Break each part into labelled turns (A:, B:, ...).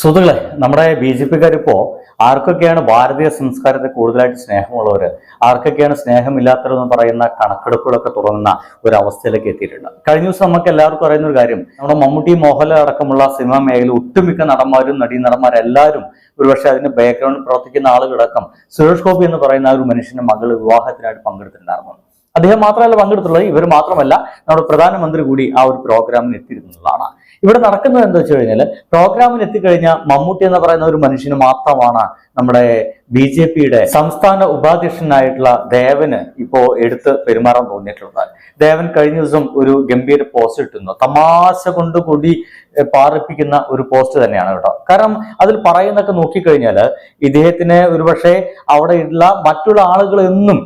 A: സുഹൃത്തുക്കളെ നമ്മുടെ B J P കാരിപ്പോ ആർക്കൊക്കെയാണ് ഭാരതീയ സംസ്കാരത്തെ കൂടുതലായിട്ട് സ്നേഹമുള്ളവര്? ആർക്കൊക്കെയാണ് സ്നേഹമില്ലാത്തവരെന്ന് പറയുന്ന കണക്കെടുപ്പുകളൊക്കെ തുടങ്ങുന്ന ഒരു അവസ്ഥയിലേക്ക് എത്തിയിട്ടുണ്ട്. കഴിഞ്ഞ ദിവസം നമുക്ക് എല്ലാവർക്കും അറിയുന്ന ഒരു കാര്യം നമ്മുടെ മമ്മൂട്ടി മോഹൻലാൽ അടക്കമുള്ള സിനിമ മേഖല ഒട്ടുമിക്ക നടന്മാരും നടീ നടന്മാരെല്ലാവരും ഒരുപക്ഷെ അതിന്റെ ബാക്ക്ഗ്രൗണ്ടിൽ പ്രവർത്തിക്കുന്ന ആളുകളടക്കം സുരേഷ് ഗോപി എന്ന് പറയുന്ന ഒരു മനുഷ്യന്റെ മകൾ വിവാഹത്തിനായിട്ട് പങ്കെടുത്തിട്ടുണ്ടായിരുന്നു. അദ്ദേഹം മാത്രമല്ല പങ്കെടുത്തുള്ളത് ഇവർ മാത്രമല്ല നമ്മുടെ പ്രധാനമന്ത്രി കൂടി ആ ഒരു പ്രോഗ്രാമിന് എത്തിയിരുന്നതാണ്. ഇവിടെ നടക്കുന്നത് എന്താ വെച്ച് കഴിഞ്ഞാൽ പ്രോഗ്രാമിൽ എത്തിക്കഴിഞ്ഞാൽ മമ്മൂട്ടി എന്ന് പറയുന്ന ഒരു മനുഷ്യന് മാത്രമാണ് നമ്മുടെ ബി ജെ പിയുടെ സംസ്ഥാന ഉപാധ്യക്ഷനായിട്ടുള്ള ദേവന് ഇപ്പോ എടുത്ത് പെരുമാറാൻ തോന്നിയിട്ടുള്ളത്. ദേവൻ കഴിഞ്ഞ ദിവസം ഒരു ഗംഭീര പോസ്റ്റ് ഇട്ടുന്നു തമാശ കൊണ്ട് കൂടി പാറിപ്പിക്കുന്ന ഒരു പോസ്റ്റ് തന്നെയാണ് കേട്ടോ. കാരണം അതിൽ പറയുന്നൊക്കെ നോക്കിക്കഴിഞ്ഞാൽ ഇദ്ദേഹത്തിന് ഒരുപക്ഷെ അവിടെ ഉള്ള മറ്റുള്ള ആളുകളൊന്നും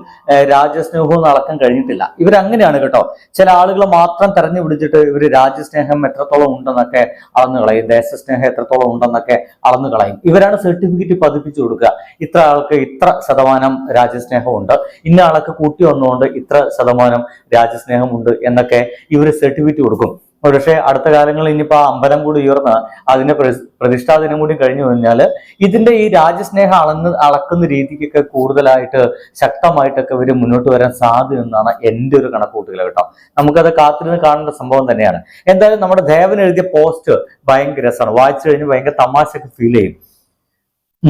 A: രാജ്യസ്നേഹവും നടക്കാൻ കഴിഞ്ഞിട്ടില്ല. ഇവരങ്ങനെയാണ് കേട്ടോ. ചില ആളുകളെ മാത്രം തെരഞ്ഞു പിടിച്ചിട്ട് ഇവർ രാജ്യസ്നേഹം എത്രത്തോളം ഉണ്ടെന്നൊക്കെ അളന്നു കളയും. ദേശസ്നേഹം എത്രത്തോളം ഉണ്ടെന്നൊക്കെ അളന്നു കളയും. ഇവരാണ് സർട്ടിഫിക്കറ്റ് പതിപ്പിച്ചു കൊടുക്കുക. ഇത്ര ആൾക്ക് ഇത്ര ശതമാനം രാജ്യസ്നേഹമുണ്ട്. ഇന്ന ആൾക്ക് കൂട്ടി വന്നുകൊണ്ട് ഇത്ര ശതമാനം രാജ്യസ്നേഹമുണ്ട് എന്നൊക്കെ ഇവർ സർട്ടിഫിക്കറ്റ് കൊടുക്കും. പക്ഷേ അടുത്ത കാലങ്ങളിൽ ഇനിയിപ്പോ ആ അമ്പലം കൂടി ഉയർന്ന് അതിന്റെ പ്രതിഷ്ഠാ ദിനം കൂടി കഴിഞ്ഞു കഴിഞ്ഞാൽ ഇതിന്റെ ഈ രാജ്യസ്നേഹം അളന്ന് അളക്കുന്ന രീതിക്കൊക്കെ കൂടുതലായിട്ട് ശക്തമായിട്ടൊക്കെ ഇവർ മുന്നോട്ട് വരാൻ സാധ്യതയെന്നാണ് എന്റെ ഒരു കണക്കൂട്ടുകൾ കേട്ടോ. നമുക്കത് കാത്തിരുന്ന് കാണേണ്ട സംഭവം തന്നെയാണ്. എന്തായാലും നമ്മുടെ ദേവൻ എഴുതിയ പോസ്റ്റ് ഭയങ്കര രസമാണ്. വായിച്ചു കഴിഞ്ഞ് ഭയങ്കര തമാശയൊക്കെ ഫീൽ ചെയ്യും.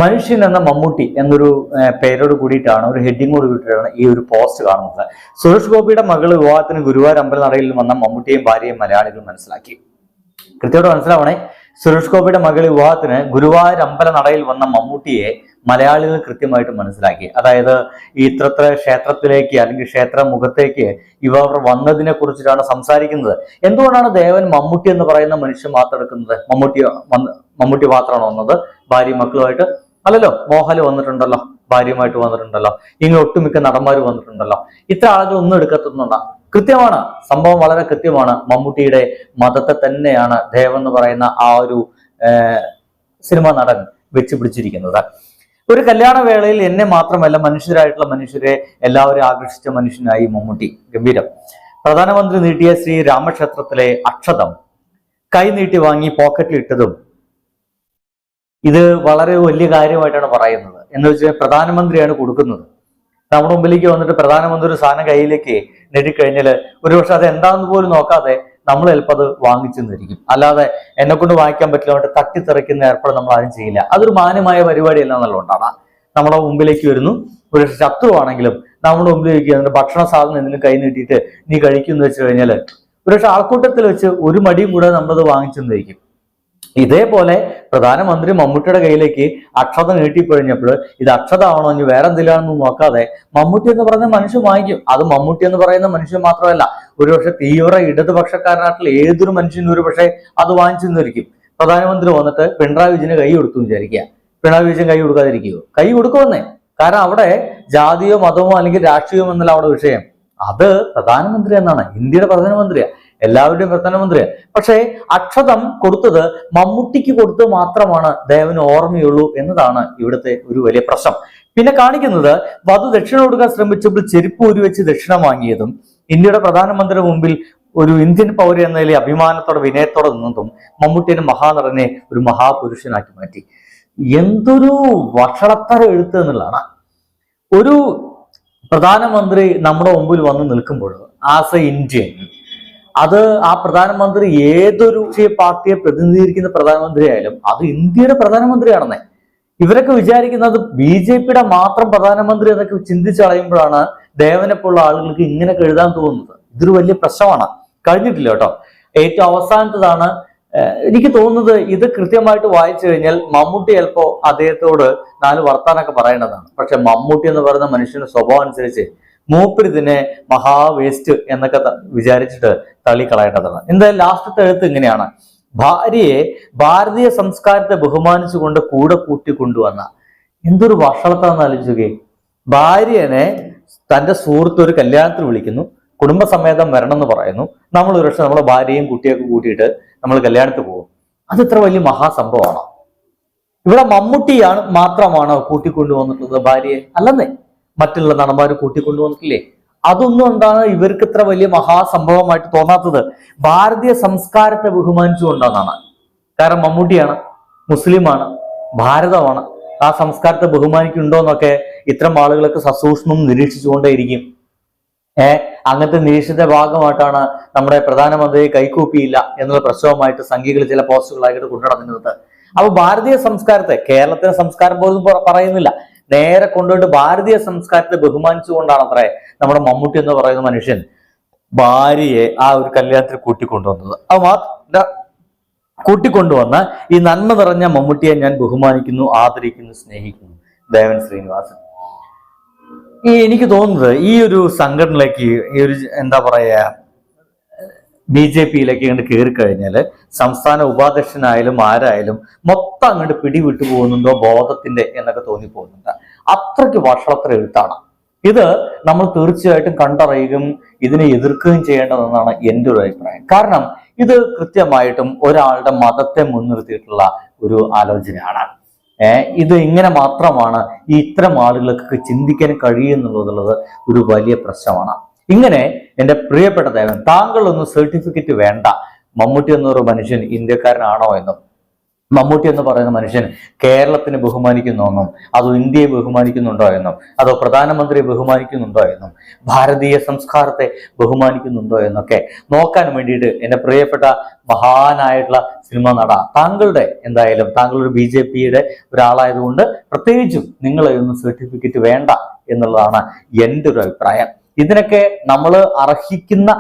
A: മനുഷ്യൻ എന്ന മമ്മൂട്ടി എന്നൊരു പേരോട് കൂടിയിട്ടാണ് ഒരു ഹെഡിങ്ങോട് കൂടിയിട്ടാണ് ഈ ഒരു പോസ്റ്റ് കാണുന്നത്. സുരേഷ് ഗോപിയുടെ മകൾ വിവാഹത്തിന് ഗുരുവായൂർ അമ്പലനടയിൽ വന്ന മമ്മൂട്ടിയും ഭാര്യയും മലയാളികൾ മനസ്സിലാക്കി. കൃത്യമായിട്ട് മനസ്സിലാവണേ സുരേഷ് ഗോപിയുടെ മകൾ വിവാഹത്തിന് ഗുരുവായൂർ അമ്പലനടയിൽ വന്ന മമ്മൂട്ടിയെ മലയാളികൾ കൃത്യമായിട്ട് മനസ്സിലാക്കി. അതായത് ഈ ഇത്രത്ര ക്ഷേത്രത്തിലേക്ക് അല്ലെങ്കിൽ ക്ഷേത്ര മുഖത്തേക്ക് ഇവർ വന്നതിനെ കുറിച്ചിട്ടാണ് സംസാരിക്കുന്നത്. എന്തുകൊണ്ടാണ് ദേവൻ മമ്മൂട്ടി എന്ന് പറയുന്ന മനുഷ്യൻ മാത്രം എടുക്കുന്നത്? മമ്മൂട്ടി മമ്മൂട്ടി മാത്രമാണ് വന്നത്. ഭാര്യ മക്കളുമായിട്ട് അല്ലല്ലോ മോഹൻലാൽ വന്നിട്ടുണ്ടല്ലോ ഭാര്യയുമായിട്ട് വന്നിട്ടുണ്ടല്ലോ ഇങ്ങനെ ഒട്ടുമിക്ക നടന്മാർ വന്നിട്ടുണ്ടല്ലോ. ഇത്ര ആളുകൾ ഒന്നും എടുക്കത്തുന്നുണ്ട കൃത്യമാണ് സംഭവം വളരെ കൃത്യമാണ്. മമ്മൂട്ടിയുടെ മതത്തെ തന്നെയാണ് ദേവ് എന്ന് പറയുന്ന ആ ഒരു സിനിമ നടൻ വെച്ച് പിടിച്ചിരിക്കുന്നത്. ഒരു കല്യാണ വേളയിൽ എന്നെ മാത്രമല്ല മനുഷ്യരായിട്ടുള്ള മനുഷ്യരെ എല്ലാവരും ആകർഷിച്ച മനുഷ്യനായി മമ്മൂട്ടി. ഗംഭീരം. പ്രധാനമന്ത്രി നീട്ടിയ ശ്രീ രാമക്ഷേത്രത്തിലെ അക്ഷതം. കൈ നീട്ടി വാങ്ങി പോക്കറ്റിൽ ഇട്ടതും ഇത് വളരെ വലിയ കാര്യമായിട്ടാണ് പറയുന്നത്. എന്ന് വെച്ചാൽ പ്രധാനമന്ത്രിയാണ് കൊടുക്കുന്നത്. നമ്മുടെ മുമ്പിലേക്ക് വന്നിട്ട് പ്രധാനമന്ത്രി ഒരു സാധനം കയ്യിലേക്ക് നേടിക്കഴിഞ്ഞാൽ ഒരുപക്ഷെ അത് എന്താണെന്ന് പോലും നോക്കാതെ നമ്മൾ ചിലപ്പോൾ അത് വാങ്ങിച്ചു നിന്നിരിക്കും അല്ലാതെ എന്നെ കൊണ്ട് വാങ്ങിക്കാൻ പറ്റില്ല എന്നിട്ട് തട്ടിത്തെറിക്കുന്ന ഏർപ്പാട് നമ്മൾ ആരും ചെയ്യില്ല. അതൊരു മാന്യമായ പരിപാടിയല്ല എന്നുള്ളതുകൊണ്ടാണ് നമ്മുടെ മുമ്പിലേക്ക് വരുന്നു. ഒരു ശത്രുവാണെങ്കിലും നമ്മുടെ മുമ്പിലേക്ക് അതിന്റെ ഭക്ഷണ സാധനം എന്തെങ്കിലും കൈ നീട്ടിയിട്ട് നീ കഴിക്കുമെന്ന് വെച്ച് കഴിഞ്ഞാൽ ഒരുപക്ഷെ ആൾക്കൂട്ടത്തിൽ വെച്ച് ഒരു മടിയും കൂടെ നമ്മളത് വാങ്ങിച്ചെന്നിരിക്കും ഇതേപോലെ പ്രധാനമന്ത്രി മമ്മൂട്ടിയുടെ കയ്യിലേക്ക് അക്ഷത നീട്ടിക്കഴിഞ്ഞപ്പോൾ ഇത് അക്ഷതമാണോ ഇനി വേറെ എന്തിലാണെന്ന് നോക്കാതെ മമ്മൂട്ടി എന്ന് പറയുന്ന മനുഷ്യൻ വാങ്ങിക്കും. അത് മമ്മൂട്ടി എന്ന് പറയുന്ന മനുഷ്യൻ മാത്രമല്ല ഒരുപക്ഷെ തീവ്ര ഇടതുപക്ഷക്കാരനായിട്ടുള്ള ഏതൊരു മനുഷ്യനും ഒരു പക്ഷേ അത് വാങ്ങിച്ചു നിന്നിരിക്കും പ്രധാനമന്ത്രി വന്നിട്ട് പിണറായി വിജയന് കൈ കൊടുത്തു വിചാരിക്കുക. പിണറായി വിജയൻ കൈ കൊടുക്കാതിരിക്കുകയോ? കൈ കൊടുക്കുമെന്നേ. കാരണം അവിടെ ജാതിയോ മതമോ അല്ലെങ്കിൽ രാഷ്ട്രീയമോ എന്നല്ല അവിടെ വിഷയം. അത് പ്രധാനമന്ത്രി എന്നാണ് ഇന്ത്യയുടെ പ്രധാനമന്ത്രിയാ. എല്ലാവരുടെയും പ്രധാനമന്ത്രിയാ പക്ഷേ അക്ഷതം കൊടുത്തത് മമ്മൂട്ടിക്ക് കൊടുത്ത് മാത്രമാണ് ദേവന് ഓർമ്മയുള്ളൂ എന്നതാണ് ഇവിടുത്തെ ഒരു വലിയ പ്രശ്നം. പിന്നെ കാണിക്കുന്നത് വധു ദക്ഷിണ കൊടുക്കാൻ ശ്രമിച്ചപ്പോൾ ചെരുപ്പ് ഉരുവെച്ച് ദക്ഷിണ വാങ്ങിയതും ഇന്ത്യയുടെ പ്രധാനമന്ത്രിയുടെ മുമ്പിൽ ഒരു ഇന്ത്യൻ പൗര എന്നതിലെ അഭിമാനത്തോടെ വിനയത്തോടെ നിന്നതും മമ്മൂട്ടിയുടെ മഹാനടനെ ഒരു മഹാപുരുഷനാക്കി മാറ്റി. എന്തൊരു വഷളത്തരം എഴുത്ത് എന്നുള്ളതാണ്. ഒരു പ്രധാനമന്ത്രി നമ്മുടെ മുമ്പിൽ വന്ന് നിൽക്കുമ്പോൾ ആസ് എ ഇന്ത്യൻ അത് ആ പ്രധാനമന്ത്രി ഏതൊരു പാർട്ടിയെ പ്രതിനിധീകരിക്കുന്ന പ്രധാനമന്ത്രി ആയാലും അത് ഇന്ത്യയുടെ പ്രധാനമന്ത്രിയാണെന്നേ. ഇവരൊക്കെ വിചാരിക്കുന്നത് ബി ജെ പിയുടെ മാത്രം പ്രധാനമന്ത്രി എന്നൊക്കെ ചിന്തിച്ചു കളയുമ്പോഴാണ് ദേവനെപ്പോലുള്ള ആളുകൾക്ക് ഇങ്ങനെ എഴുതാൻ തോന്നുന്നത്. ഇതൊരു വലിയ പ്രശ്നമാണ്. കഴിഞ്ഞിട്ടില്ല കേട്ടോ. ഏറ്റവും അവസാനത്തതാണ് എനിക്ക് തോന്നുന്നത് ഇത് കൃത്യമായിട്ട് വായിച്ചു കഴിഞ്ഞാൽ മമ്മൂട്ടി ചിലപ്പോ അദ്ദേഹത്തോട് നാല് വർത്താനൊക്കെ പറയേണ്ടതാണ്. പക്ഷെ മമ്മൂട്ടി എന്ന് പറയുന്ന മനുഷ്യന്റെ സ്വഭാവം അനുസരിച്ച് മൂപ്പര് ഇതിനെ മഹാ വേസ്റ്റ് എന്നൊക്കെ വിചാരിച്ചിട്ട് തള്ളിക്കളയേണ്ടതാണ് എന്തായാലും ലാസ്റ്റത്തെ എഴുത്ത് ഇങ്ങനെയാണ്. ഭാര്യയെ ഭാരതീയ സംസ്കാരത്തെ ബഹുമാനിച്ചുകൊണ്ട് കൂടെ കൂട്ടി കൊണ്ടുവന്ന. എന്തൊരു വഷളത്താന്ന് ആലോചിക്കുകയെ ഭാര്യനെ തന്റെ സുഹൃത്ത് ഒരു കല്യാണത്തിൽ വിളിക്കുന്നു. കുടുംബസമേതം വരണം എന്ന് പറയുന്നു. നമ്മൾ ഒരു പക്ഷെ നമ്മുടെ ഭാര്യയും കുട്ടിയൊക്കെ കൂട്ടിയിട്ട് നമ്മൾ കല്യാണത്തിൽ പോകും. അത് ഇത്ര വലിയ മഹാസംഭവമാണോ ഇവിടെ മമ്മൂട്ടിയാണ് മാത്രമാണോ കൂട്ടിക്കൊണ്ടു വന്നിട്ടുള്ളത് ഭാര്യയെ. അല്ലെന്നേ? മറ്റുള്ള നടന്മാർ കൂട്ടിക്കൊണ്ടുവന്നിട്ടില്ലേ? അതൊന്നും എന്താണ് ഇവർക്ക് ഇത്ര വലിയ മഹാസംഭവമായിട്ട് തോന്നാത്തത്? ഭാരതീയ സംസ്കാരത്തെ ബഹുമാനിച്ചുകൊണ്ടാണ്. കാരണം മമ്മൂട്ടിയാണ് മുസ്ലിമാണ് ഭാരതമാണ്. ആ സംസ്കാരത്തെ ബഹുമാനിക്കുന്നുണ്ടോ എന്നൊക്കെ ഇത്തരം ആളുകളൊക്കെ സസൂക്ഷ്മം നിരീക്ഷിച്ചുകൊണ്ടേയിരിക്കും. ഏ അങ്ങനത്തെ നിരീക്ഷണത്തിന്റെ ഭാഗമായിട്ടാണ് നമ്മുടെ പ്രധാനമന്ത്രി കൈക്കൂപ്പിയില്ല എന്നുള്ള പ്രശ്നവുമായിട്ട് സംഘികൾ ചില പോസ്റ്റുകളായിട്ട് കൊണ്ടുനടക്കുന്നത് അപ്പൊ ഭാരതീയ സംസ്കാരത്തെ കേരളത്തിന്റെ സംസ്കാരം പോലും പറയുന്നില്ല. നേരെ കൊണ്ടുപോയിട്ട് ഭാരതീയ സംസ്കാരത്തെ ബഹുമാനിച്ചുകൊണ്ടാണ് അത്രേ നമ്മുടെ മമ്മൂട്ടി എന്ന് പറയുന്ന മനുഷ്യൻ ഭാര്യയെ ആ ഒരു കല്യാണത്തിൽ കൂട്ടിക്കൊണ്ടുവന്നത്. അത് മാത്ര കൂട്ടിക്കൊണ്ടുവന്ന ഈ നന്മ നിറഞ്ഞ മമ്മൂട്ടിയെ ഞാൻ ബഹുമാനിക്കുന്നു ആദരിക്കുന്നു സ്നേഹിക്കുന്നു. ദേവൻ ശ്രീനിവാസൻ. ഈ എനിക്ക് തോന്നുന്നത് ഈ ഒരു സംഘടനയിലേക്ക് ഈ ഒരു എന്താ പറയാ ബി ജെ പിയിലേക്ക് ഇങ്ങോട്ട് കയറി കഴിഞ്ഞാൽ സംസ്ഥാന ഉപാധ്യക്ഷനായാലും ആരായാലും മൊത്തം അങ്ങോട്ട് പിടിവിട്ടു പോകുന്നുണ്ടോ ബോധത്തിന്റെ എന്നൊക്കെ തോന്നിപ്പോകുന്നുണ്ട്. അത്രയ്ക്ക് വഷളത്ര എഴുത്താണ്. ഇത് നമ്മൾ തീർച്ചയായിട്ടും കണ്ടറിയുകയും ഇതിനെ എതിർക്കുകയും ചെയ്യേണ്ടതെന്നാണ് എന്റെ ഒരു അഭിപ്രായം. കാരണം ഇത് കൃത്യമായിട്ടും ഒരാളുടെ മതത്തെ മുൻനിർത്തിയിട്ടുള്ള ഒരു ആലോചനയാണ്. ഇത് ഇങ്ങനെ മാത്രമാണ് ഈ ഇത്തരം ആളുകൾക്ക് ചിന്തിക്കാൻ കഴിയുന്നുള്ളത് ഒരു വലിയ പ്രശ്നമാണ്. ഇങ്ങനെ എന്റെ പ്രിയപ്പെട്ട ദേവൻ താങ്കൾ ഒന്ന് സർട്ടിഫിക്കറ്റ് വേണ്ട. മമ്മൂട്ടി എന്നൊരു മനുഷ്യൻ ഇന്ത്യക്കാരനാണോ എന്നും മമ്മൂട്ടി എന്ന് പറയുന്ന മനുഷ്യൻ കേരളത്തിനെ ബഹുമാനിക്കുന്നു എന്നും അതോ ഇന്ത്യയെ ബഹുമാനിക്കുന്നുണ്ടോ എന്നും അതോ പ്രധാനമന്ത്രിയെ ബഹുമാനിക്കുന്നുണ്ടോ എന്നും ഭാരതീയ സംസ്കാരത്തെ ബഹുമാനിക്കുന്നുണ്ടോ എന്നൊക്കെ നോക്കാൻ വേണ്ടിയിട്ട് എന്റെ പ്രിയപ്പെട്ട മഹാനായിട്ടുള്ള സിനിമ നട താങ്കളുടെ എന്തായാലും താങ്കൾ ഒരു ബി ജെ പിയുടെ ഒരാളായതുകൊണ്ട് പ്രത്യേകിച്ചും നിങ്ങളെ ഒന്നും സർട്ടിഫിക്കറ്റ് വേണ്ട എന്നുള്ളതാണ് എന്റെ ഒരു അഭിപ്രായം. ഇതിനൊക്കെ നമ്മൾ അർഹിക്കുന്ന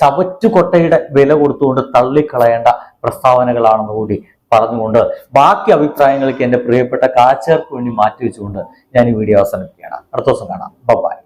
A: ചവറ്റുകൊട്ടയുടെ വില കൊടുത്തുകൊണ്ട് തള്ളിക്കളയേണ്ട പ്രസ്താവനകളാണെന്ന് കൂടി പറഞ്ഞുകൊണ്ട് ബാക്കി അഭിപ്രായങ്ങൾക്ക് എന്റെ പ്രിയപ്പെട്ട കാച്ചേർക്ക് വേണ്ടി മാറ്റി വെച്ചുകൊണ്ട് ഞാൻ ഈ വീഡിയോ അവസാനിപ്പിക്കുകയാണ്. അടുത്ത ദിവസം കാണാം. ബൈ